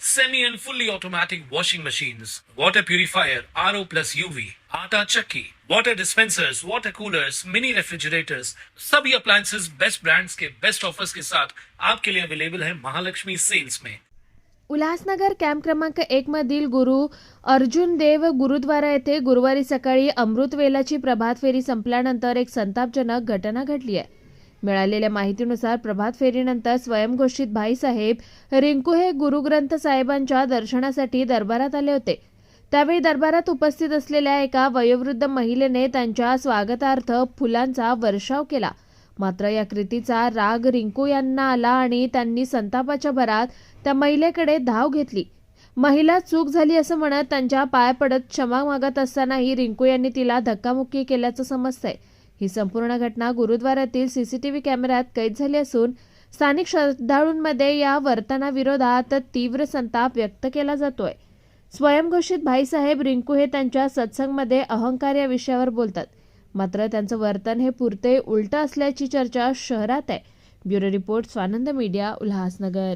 semi and fully automatic washing machines, water purifier, RO plus UV, आटा चक्की, water dispensers, water coolers, mini refrigerators, सभी appliances best brands के best offers के साथ आपके लिए अवेलेबल है महालक्ष्मी सेल्स में उल्हासनगर कॅम्प क्रमांक एक मधील गुरु अर्जुन देव गुरुद्वारा येथे गुरुवारी सकाळी अमृतवेलाची प्रभात फेरी संपल्यानंतर एक संतापजनक घटना घडली आहे. मिळालेल्या माहितीनुसार प्रभात फेरीनंतर स्वयंघोषित भाईसाहेब रिंकू हे गुरुग्रंथ साहेबांच्या दर्शनासाठी दरबारात आले होते. त्यावेळी दरबारात उपस्थित असलेल्या एका वयोवृद्ध महिलेने त्यांच्या स्वागतार्थ फुलांचा वर्षाव केला. मात्र या कृतीचा राग रिंकू यांना आला आणि त्यांनी संतापाच्या भरात त्या महिलेकडे धाव घेतली. महिला चूक झाली असं म्हणत त्यांच्या पाय पडत क्षमा मागत असतानाही रिंकू यांनी तिला धक्कामुक्की केल्याचं समजतंय. ही संपूर्ण घटना गुरुद्वारातील सीसीटीव्ही कॅमेऱ्यात कैद झाली असून स्थानिक श्रद्धाळूंमध्ये या वर्तनाविरोधात तीव्र संताप व्यक्त केला जातोय. स्वयंघोषित भाईसाहेब रिंकू हे त्यांच्या सत्संगमध्ये अहंकार या विषयावर बोलतात. मात्र त्यांचं वर्तन हे पुरते उलट असल्याची चर्चा शहरात आहे. Bureau report Swanand media Ulhasnagar.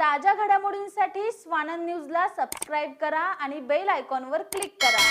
ताज्या घडामोडींसाठी स्वानंद न्यूजला सबस्क्राईब करा आणि बेल आयकॉनवर क्लिक करा.